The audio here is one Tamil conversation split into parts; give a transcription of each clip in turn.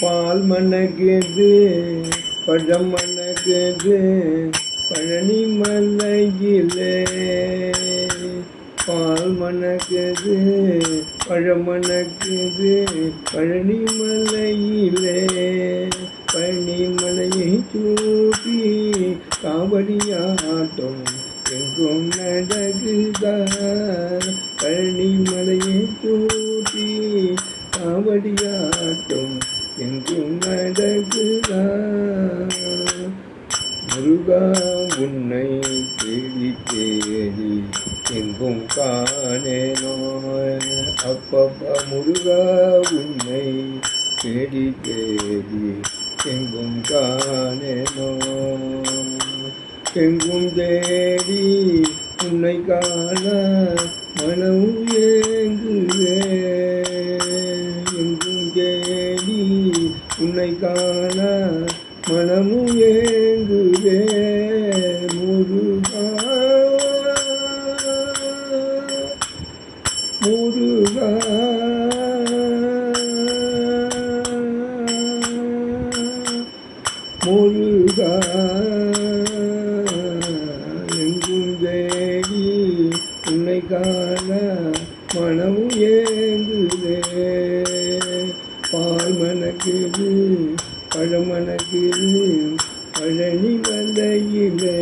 பால் மணக்குது பழம் மணக்குது பழனி மலையிலே. பால் மணக்குது பழம் மணக்குது பழனி மலையிலே. பழனி மலையை சூப்பி காவடியாட்டம் எங்கும் நடக்குதா பழனி மலையை சூப்பி காவடியா முருகா உன்னை தேடி தேடி எங்கும் காணேனோ. அப்பப்பா முருகா உன்னை தேடி தேடி எங்கும் காணேனோ. எங்கும் தேடி உன்னை காண மனம் உன்னை காண மனமும் ஏங்குதே முருகா. முருகா. முருகா. எங்கும் தேடி உன்னை காண மனமும் ஏங்குதே மணக்குது பழமணக்குது பழனி மலையிலே.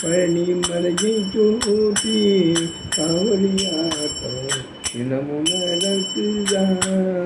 பழனி மலையை சூட்டி காவலியாட்டம் தினமும் நடக்குதான்